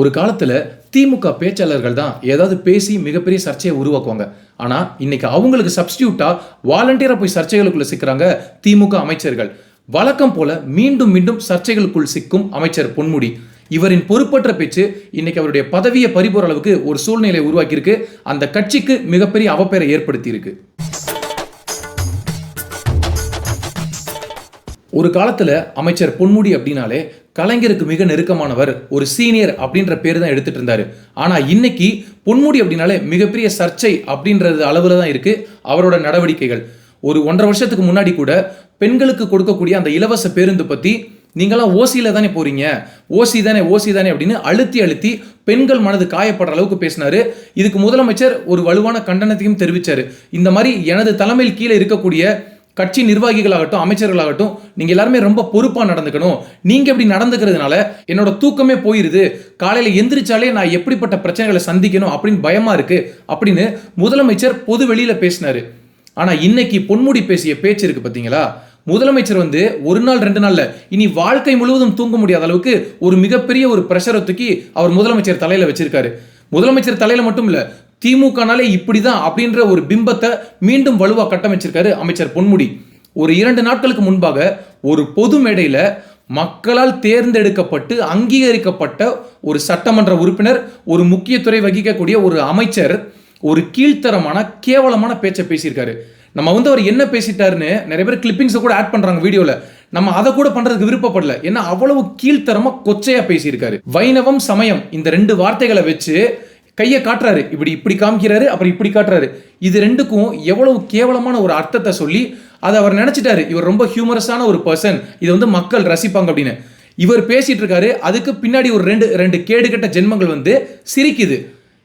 ஒரு காலத்தில் திமுக பேச்சாளர்கள் தான் ஏதாவது பேசி மிகப்பெரிய சர்ச்சையை உருவாக்குவாங்க. ஆனால் இன்னைக்கு அவங்களுக்கு சப்ஸ்டியூட்டாக வாலண்டியராக போய் சர்ச்சைகளுக்குள்ள சிக்கிறாங்க திமுக அமைச்சர்கள். வழக்கம் போல மீண்டும் மீண்டும் சர்ச்சைகளுக்குள் சிக்கும் அமைச்சர் பொன்முடி. இவரின் பொறுப்பற்ற பேச்சு இன்னைக்கு அவருடைய பதவியை பறிபோற அளவுக்கு ஒரு சூழ்நிலையை உருவாக்கியிருக்கு. அந்த கட்சிக்கு மிகப்பெரிய அவப்பெயரை ஏற்படுத்தியிருக்கு. ஒரு காலத்தில் அமைச்சர் பொன்முடி அப்படின்னாலே கலைஞருக்கு மிக நெருக்கமானவர் ஒரு சீனியர் அப்படின்ற பேர் தான் எடுத்துட்டு இருந்தாரு. ஆனால் இன்னைக்கு பொன்முடி அப்படின்னாலே மிகப்பெரிய சர்ச்சை அப்படின்றது அளவில் தான் இருக்குது அவரோட நடவடிக்கைகள். ஒரு ஒன்றரை வருஷத்துக்கு முன்னாடி கூட பெண்களுக்கு கொடுக்கக்கூடிய அந்த இலவச பேருந்து பற்றி நீங்களாம் ஓசியில் தானே போகிறீங்க ஓசி தானே ஓசி தானே அப்படின்னு அழுத்தி அழுத்தி பெண்கள் மனது காயப்படுற அளவுக்கு பேசினாரு. இதுக்கு முதலமைச்சர் ஒரு வலுவான கண்டனத்தையும் தெரிவித்தார் இந்த மாதிரி எனது தலைமையில் கீழே இருக்கக்கூடிய கட்சி நிர்வாகிகளாகட்டும் அமைச்சர்களாகட்டும் நீங்க எல்லாருமே ரொம்ப பொறுப்பா நடந்துக்கணும். நீங்க இப்படி நடந்துக்கிறதுனால என்னோட தூக்கமே போயிருது. காலையில எந்திரிச்சாலே நான் எப்படிப்பட்ட பிரச்சனைகளை சந்திக்கணும் அப்படின்னு பயமா இருக்கு அப்படின்னு முதலமைச்சர் பொது வெளியில பேசினாரு. ஆனா இன்னைக்கு பொன்முடி பேசிய பேச்சு இருக்கு பாத்தீங்களா? முதலமைச்சர் வந்து ஒரு நாள் ரெண்டு நாள்ல இனி வாழ்க்கை முழுவதும் தூங்க முடியாத அளவுக்கு ஒரு மிகப்பெரிய ஒரு பிரஷரை தூக்கி அவர் முதலமைச்சர் தலையில வச்சிருக்காரு. முதலமைச்சர் தலையில மட்டும் இல்ல திமுகனாலே இப்படி தான் அப்படின்ற ஒரு பிம்பத்தை மீண்டும் வலுவாக கட்டமைச்சிருக்காரு அமைச்சர் பொன்முடி. ஒரு இரண்டு நாட்களுக்கு முன்பாக ஒரு பொது மேடையில் மக்களால் தேர்ந்தெடுக்கப்பட்டு அங்கீகரிக்கப்பட்ட ஒரு சட்டமன்ற உறுப்பினர் ஒரு முக்கிய துறை வகிக்கக்கூடிய ஒரு அமைச்சர் ஒரு கீழ்த்தரமான கேவலமான பேச்சை பேசியிருக்காரு. நம்ம வந்து அவர் என்ன பேசிட்டாருன்னு நிறைய பேர் கிளிப்பிங்ஸை கூட ஆட் பண்றாங்க வீடியோல. நம்ம அதை கூட பண்றதுக்கு விருப்பப்படல. ஏன்னா அவ்வளவு கீழ்த்தரமா கொச்சையா பேசியிருக்காரு. வைணவம் சமயம் இந்த ரெண்டு வார்த்தைகளை வச்சு கையை காட்டுறாரு. இப்படி இப்படி காமிக்கிறாரு அப்புறம் இப்படி காட்டுறாரு. இது ரெண்டுக்கும் எவ்வளவு கேவலமான ஒரு அர்த்தத்தை சொல்லி அதை அவர் நினச்சிட்டாரு. இவர் ரொம்ப ஹியூமரஸான ஒரு பர்சன் இதை வந்து மக்கள் ரசிப்பாங்க அப்படின்னு. இவர் பேசிட்டு இருக்காரு அதுக்கு பின்னாடி ஒரு ரெண்டு ரெண்டு கேடுகட்ட ஜென்மங்கள் வந்து சிரிக்குது.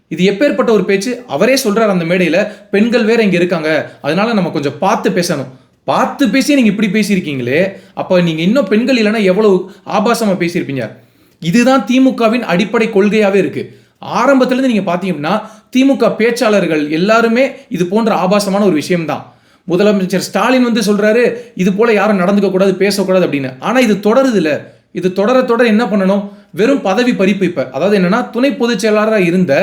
இது எப்பேற்பட்ட ஒரு பேச்சு? அவரே சொல்றாரு அந்த மேடையில் பெண்கள் வேற இங்கே இருக்காங்க. அதனால நம்ம கொஞ்சம் பார்த்து பேசணும். பார்த்து பேசி நீங்க இப்படி பேசியிருக்கீங்களே. அப்ப நீங்க இன்னும் பெண்கள் இல்லைன்னா எவ்வளவு ஆபாசமா பேசியிருப்பீங்க? இதுதான் திமுகவின் அடிப்படை கொள்கையாவே இருக்கு. ஆரம்பத்துலேருந்து நீங்கள் பார்த்தீங்கன்னா திமுக பேச்சாளர்கள் எல்லாருமே இது போன்ற ஆபாசமான ஒரு விஷயம்தான். முதலமைச்சர் ஸ்டாலின் வந்து சொல்கிறாரு இது போல் யாரும் நடந்துக்க கூடாது பேசக்கூடாது அப்படின்னு. ஆனால் இது தொடருது இல்லை இது தொடர தொடர என்ன பண்ணணும்? வெறும் பதவி பறிப்பு இப்போ. அதாவது என்னென்னா துணை பொதுச் செயலாளராக இருந்த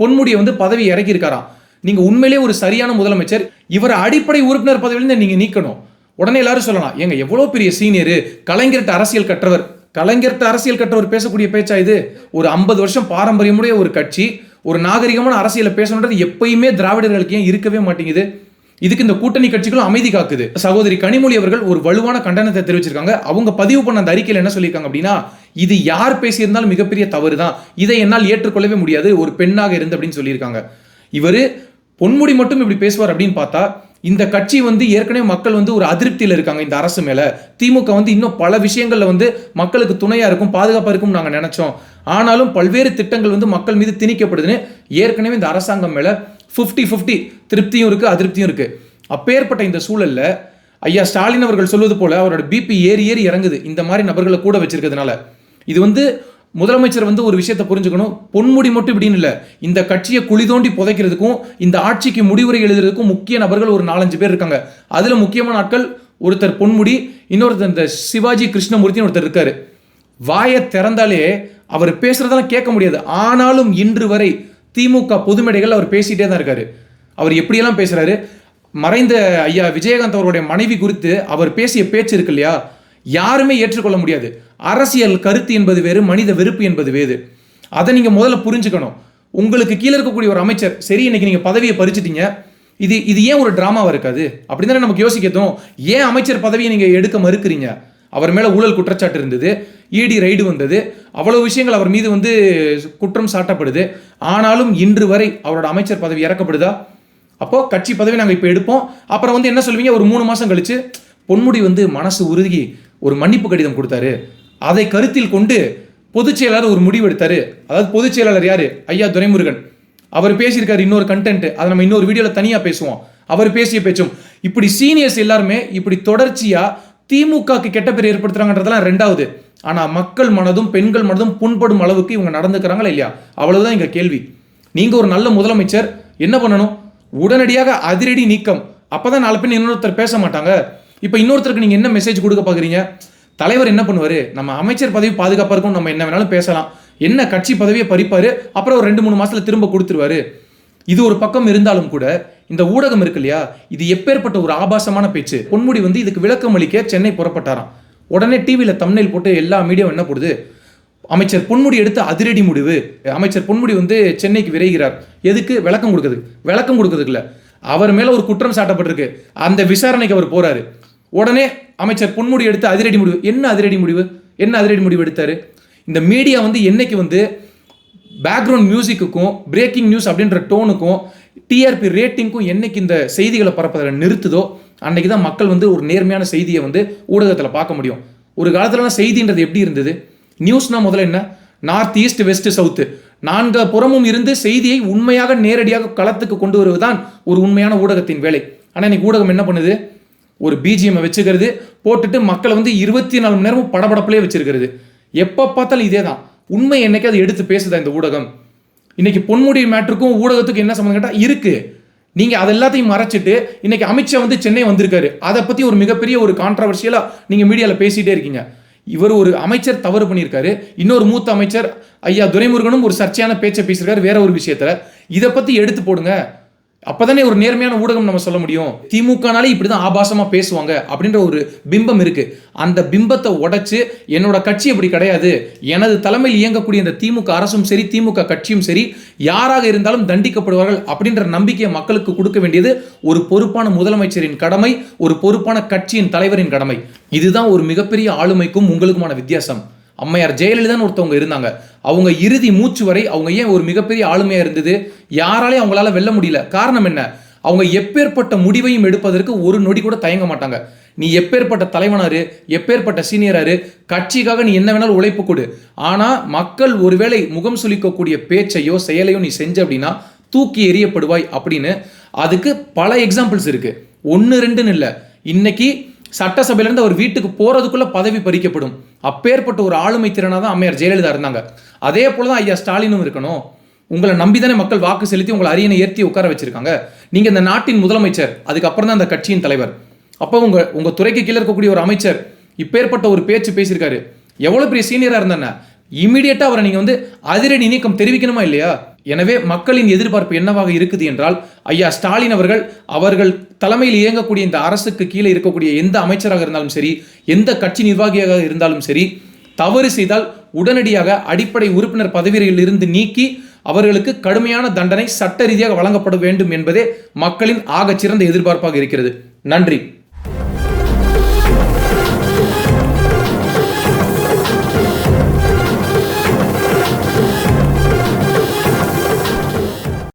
பொன்முடியை வந்து பதவி இறக்கியிருக்காராம். நீங்கள் உண்மையிலேயே ஒரு சரியான முதலமைச்சர் இவரை அடிப்படை உறுப்பினர் பதவியிலேருந்து நீங்கள் நீக்கணும். உடனே எல்லாரும் சொல்லலாம் எங்க எவ்வளோ பெரிய சீனியர் கலைஞர்கிட்ட அரசியல் கற்றவர். கலைஞர்கிட்ட அரசியல் கற்றவர் பேசக்கூடிய பேச்சா இது? ஒரு ஐம்பது வருஷம் பாரம்பரியமுடைய ஒரு கட்சி ஒரு நாகரிகமான அரசியலை பேசணுன்றது எப்பயுமே திராவிடர்களுக்கு ஏன் இருக்கவே மாட்டேங்குது? இதுக்கு இந்த கூட்டணி கட்சிகளும் அமைதி காக்குது. சகோதரி கனிமொழி அவர்கள் ஒரு வலுவான கண்டனத்தை தெரிவிச்சிருக்காங்க. அவங்க பதிவு பண்ண அந்த அறிக்கையில் என்ன சொல்லியிருக்காங்க அப்படின்னா இது யார் பேசியிருந்தாலும் மிகப்பெரிய தவறு தான் இதை என்னால் ஏற்றுக்கொள்ளவே முடியாது. ஒரு பெண்ணாக இருந்து அப்படின்னு சொல்லியிருக்காங்க. இவர் பொன்முடி மட்டும் இப்படி பேசுவார் அப்படின்னு பார்த்தா இந்த கட்சி வந்து ஏற்கனவே மக்கள் வந்து ஒரு அதிருப்தியில் இருக்காங்க இந்த அரசு மேலே. திமுக வந்து இன்னும் பல விஷயங்களில் வந்து மக்களுக்கு துணையாக இருக்கும் பாதுகாப்பாக இருக்கும் நாங்கள் நினச்சோம். ஆனாலும் பல்வேறு திட்டங்கள் வந்து மக்கள் மீது திணிக்கப்படுதுன்னு ஏற்கனவே இந்த அரசாங்கம் மேலே ஃபிஃப்டி ஃபிஃப்டி திருப்தியும் இருக்குது அதிருப்தியும் இருக்குது அப்பேற்பட்ட இந்த சூழலில் ஐயா ஸ்டாலின் அவர்கள் சொல்வது போல அவரோட பிபி ஏறி ஏறி இறங்குது. இந்த மாதிரி நபர்களை கூட வச்சிருக்கிறதுனால. இது வந்து முதலமைச்சர் வந்து ஒரு விஷயத்தை புரிஞ்சுக்கணும். பொன்முடி மட்டும் இப்படின்னு இல்லை. இந்த கட்சியை குழி தோண்டி புதைக்கிறதுக்கும் இந்த ஆட்சிக்கு முடிவுரை எழுதுறதுக்கும் முக்கிய நபர்கள் ஒரு நாலஞ்சு பேர் இருக்காங்க. அதில் முக்கியமான ஆட்கள் ஒருத்தர் பொன்முடி இன்னொருத்தர் இந்த சிவாஜி கிருஷ்ணமூர்த்தின்னு ஒருத்தர் இருக்காரு. வாயை திறந்தாலே அவர் பேசுறதெல்லாம் கேட்க முடியாது. ஆனாலும் இன்று வரை திமுக பொதுமேடைகள் அவர் பேசிகிட்டே தான் இருக்காரு. அவர் எப்படியெல்லாம் பேசுறாரு? மறைந்த ஐயா விஜயகாந்த் அவருடைய மனைவி குறித்து அவர் பேசிய பேச்சு இருக்கு இல்லையா? யாருமே ஏற்றுக்கொள்ள முடியாது. அரசியல் கருத்து என்பது வேறு மனித வெறுப்பு என்பது வேறு. அதை நீங்கள் முதல்ல புரிஞ்சுக்கணும். உங்களுக்கு கீழே இருக்கக்கூடிய ஒரு அமைச்சர் சரி இன்னைக்கு நீங்கள் பதவியை பறிச்சிட்டீங்க. இது இது ஏன் ஒரு ட்ராமாவாக இருக்காது? அப்படி தானே நமக்கு யோசிக்கதும் ஏன் அமைச்சர் பதவியை நீங்கள் எடுக்க மறுக்கிறீங்க? அவர் மேலே ஊழல் குற்றச்சாட்டு இருந்தது. இடி ரைடு வந்தது. அவ்வளோ விஷயங்கள் அவர் மீது வந்து குற்றம் சாட்டப்படுது. ஆனாலும் இன்று வரை அவரோட அமைச்சர் பதவி இறக்கப்படுதா? அப்போது கட்சி பதவி நாங்கள் இப்போ எடுப்போம். அப்புறம் வந்து என்ன சொல்வீங்க? ஒரு மூணு மாதம் கழித்து பொன்முடி வந்து மனசு உருகி ஒரு மன்னிப்பு கடிதம் கொடுத்தாரு. அதை கருத்தில் கொண்டு பொதுச் செயலாளர் ஒரு முடிவெடுத்தார் அதாவது பொதுச் செயலாளர் யார்? ஐயா துரைமுருகன். அவர் பேசியிருக்காரு இன்னொரு கண்டென்ட் அதை நம்ம இன்னொரு வீடியோவில் தனியாக பேசுவோம். அவர் பேசிய பேச்சும் இப்படி சீனியர்ஸ் எல்லாருமே இப்படி தொடர்ச்சியாக திமுகக்கு கெட்ட பேர் ஏற்படுத்துறாங்கன்றதெல்லாம் ரெண்டாவது. ஆனால் மக்கள் மனதும் பெண்கள் மனதும் புண்படும் அளவுக்கு இவங்க நடந்துக்கிறாங்களா இல்லையா? அவ்வளவுதான் எங்கள் கேள்வி. நீங்கள் ஒரு நல்ல முதலமைச்சர் என்ன பண்ணணும்? உடனடியாக அதிரடி நீக்கம். அப்பதான் நாலு பேர் இன்னொருத்தர் பேச மாட்டாங்க. இப்போ இன்னொருத்தருக்கு நீங்கள் என்ன மெசேஜ் கொடுக்க பார்க்குறீங்க? தலைவர் என்ன பண்ணுவார்? நம்ம அமைச்சர் பதவி பாதுகாப்பாக இருக்கும் நம்ம என்ன வேணாலும் பேசலாம். என்ன கட்சி பதவியை பறிப்பார்? அப்புறம் ஒரு ரெண்டு மூணு மாசத்துல திரும்ப கொடுத்துருவாரு. இது ஒரு பக்கம் இருந்தாலும் கூட இந்த ஊடகம் இருக்கு இல்லையா? இது எப்பேற்பட்ட ஒரு ஆபாசமான பேச்சு. பொன்முடி வந்து இதுக்கு விளக்கம் அளிக்க சென்னை புறப்பட்டாராம். உடனே டிவியில் தம்னையில் போட்டு எல்லா மீடியாவும் என்ன போடுது? அமைச்சர் பொன்முடி எடுத்த அதிரடி முடிவு. அமைச்சர் பொன்முடி வந்து சென்னைக்கு விரைகிறார். எதுக்கு? விளக்கம் கொடுக்குது விளக்கம் கொடுக்குறதுக்கு அவர் மேல ஒரு குற்றம் சாட்டப்பட்டிருக்கு. அந்த விசாரணைக்கு அவர் போறாரு. உடனே அமைச்சர் பொன்முடி எடுத்து அதிரடி முடிவு. என்ன அதிரடி முடிவு? என்ன அதிரடி முடிவு எடுத்தாரு? இந்த மீடியா வந்து என்னைக்கு வந்து பேக்ரவுண்ட் மியூசிக்குக்கும் பிரேக்கிங் நியூஸ் அப்படின்ற டோனுக்கும் டிஆர்பி ரேட்டிங்க்கும் என்னைக்கு இந்த செய்திகளை பரப்பதில் நிறுத்துதோ அன்னைக்கு தான் மக்கள் வந்து ஒரு நேர்மையான செய்தியை வந்து ஊடகத்தில் பார்க்க முடியும். ஒரு காலத்துலலாம் செய்தின்றது எப்படி இருந்தது? நியூஸ்னால் முதல்ல என்ன? நார்த் ஈஸ்ட் வெஸ்ட் சவுத்து நான்கு புறமும் இருந்து செய்தியை உண்மையாக நேரடியாக களத்துக்கு கொண்டு வருவதுதான் ஒரு உண்மையான ஊடகத்தின் வேலை. ஆனால் இன்னைக்கு ஊடகம் என்ன பண்ணுது? ஒரு பிஜிஎம்மை வச்சுக்கிறது போட்டுட்டு மக்களை வந்து இருபத்தி நாலு மணி நேரமும் படபடப்புலேயே வச்சிருக்கிறது. எப்போ பார்த்தாலும் இதே தான் உண்மை என்னைக்கு அது எடுத்து பேசுதா இந்த ஊடகம்? இன்னைக்கு பொன்முடி மேட்ருக்கும் ஊடகத்துக்கும் என்ன சம்மந்தம் கேட்டால் இருக்குது நீங்கள் அது எல்லாத்தையும் மறைச்சிட்டு இன்னைக்கு அமித்ஷா வந்து சென்னை வந்திருக்காரு. அதை பற்றி ஒரு மிகப்பெரிய ஒரு கான்ட்ரவர்ஷியலாக நீங்கள் மீடியாவில் பேசிகிட்டே இருக்கீங்க. இவர் ஒரு அமைச்சர் தவறு பண்ணியிருக்காரு. இன்னொரு மூத்த அமைச்சர் ஐயா துரைமுருகனும் ஒரு சர்ச்சையான பேச்சை பேசியிருக்காரு வேற ஒரு விஷயத்தில். இதை பற்றி எடுத்து போடுங்க. அப்பதானே ஒரு நேர்மையான ஊடகம் நம்ம சொல்ல முடியும்? திமுகனாலே இப்படி தான் ஆபாசமா பேசுவாங்க அப்படின்ற ஒரு பிம்பம் இருக்கு. அந்த பிம்பத்தை உடைச்சு என்னோட கட்சி அப்படி கிடையாது. எனது தலைமையில் இயங்கக்கூடிய இந்த திமுக அரசும் சரி திமுக கட்சியும் சரி யாராக இருந்தாலும் தண்டிக்கப்படுவார்கள் அப்படின்ற நம்பிக்கையை மக்களுக்கு கொடுக்க வேண்டியது ஒரு பொறுப்பான முதலமைச்சரின் கடமை ஒரு பொறுப்பான கட்சியின் தலைவரின் கடமை. இதுதான் ஒரு மிகப்பெரிய ஆளுமைக்கும் உங்களுக்குமான வித்தியாசம். அம்மையார் ஜெயலலிதான்னு ஒருத்தவங்க இருந்தாங்க. அவங்க இறுதி மூச்சு வரை அவங்க ஏன் ஒரு மிகப்பெரிய ஆளுமையாக இருந்தது? யாராலையும் அவங்களால வெல்ல முடியல. காரணம் என்ன? அவங்க எப்பேற்பட்ட முடிவையும் எடுப்பதற்கு ஒரு நொடி கூட தயங்க மாட்டாங்க. நீ எப்பேற்பட்ட தலைவனாரு எப்பேற்பட்ட சீனியராரு கட்சிக்காக நீ என்ன வேணாலும் உழைப்பு கொடு. ஆனால் மக்கள் ஒருவேளை முகம் சுளிக்கக்கூடிய பேச்சையோ செயலையோ நீ செஞ்ச அப்படின்னா தூக்கி எறியப்படுவாய் அப்படின்னு அதுக்கு பல எக்ஸாம்பிள்ஸ் இருக்கு. ஒன்று ரெண்டுன்னு இல்லை. இன்னைக்கு சட்டசபையிலேருந்து அவர் வீட்டுக்கு போகிறதுக்குள்ளே பதவி பறிக்கப்படும். அப்பேற்பட்ட ஒரு ஆளுமை திறனாக தான் அம்மையார் ஜெயலலிதா இருந்தாங்க. அதே போல தான் ஐயா ஸ்டாலினும் இருக்கணும். உங்களை நம்பி தானே மக்கள் வாக்கு செலுத்தி உங்களை அரியணை ஏற்றி உட்கார வச்சிருக்காங்க. நீங்கள் இந்த நாட்டின் முதலமைச்சர் அதுக்கப்புறம் தான் அந்த கட்சியின் தலைவர். அப்போ உங்கள் உங்கள் துறைக்கு கீழே இருக்கக்கூடிய ஒரு அமைச்சர் இப்பேற்பட்ட ஒரு பேச்சு பேசியிருக்காரு. எவ்வளோ பெரிய சீனியராக இருந்தானே இமீடியட்டாக அவரை நீங்கள் வந்து அதிரடி நீக்கம் தெரிவிக்கணுமா இல்லையா? எனவே மக்களின் எதிர்பார்ப்பு என்னவாக இருக்குது என்றால் ஐயா ஸ்டாலின் அவர்கள் அவர்கள் தலைமையில் இயங்கக்கூடிய இந்த அரசுக்கு கீழே இருக்கக்கூடிய எந்த அமைச்சராக இருந்தாலும் சரி எந்த கட்சி நிர்வாகியாக இருந்தாலும் சரி தவறு செய்தால் உடனடியாக அடிப்படை உறுப்பினர் பதவியில் இருந்து நீக்கி அவர்களுக்கு கடுமையான தண்டனை சட்ட ரீதியாக வழங்கப்பட வேண்டும் என்பதே மக்களின் ஆகச்சிறந்த எதிர்பார்ப்பாக இருக்கிறது. நன்றி.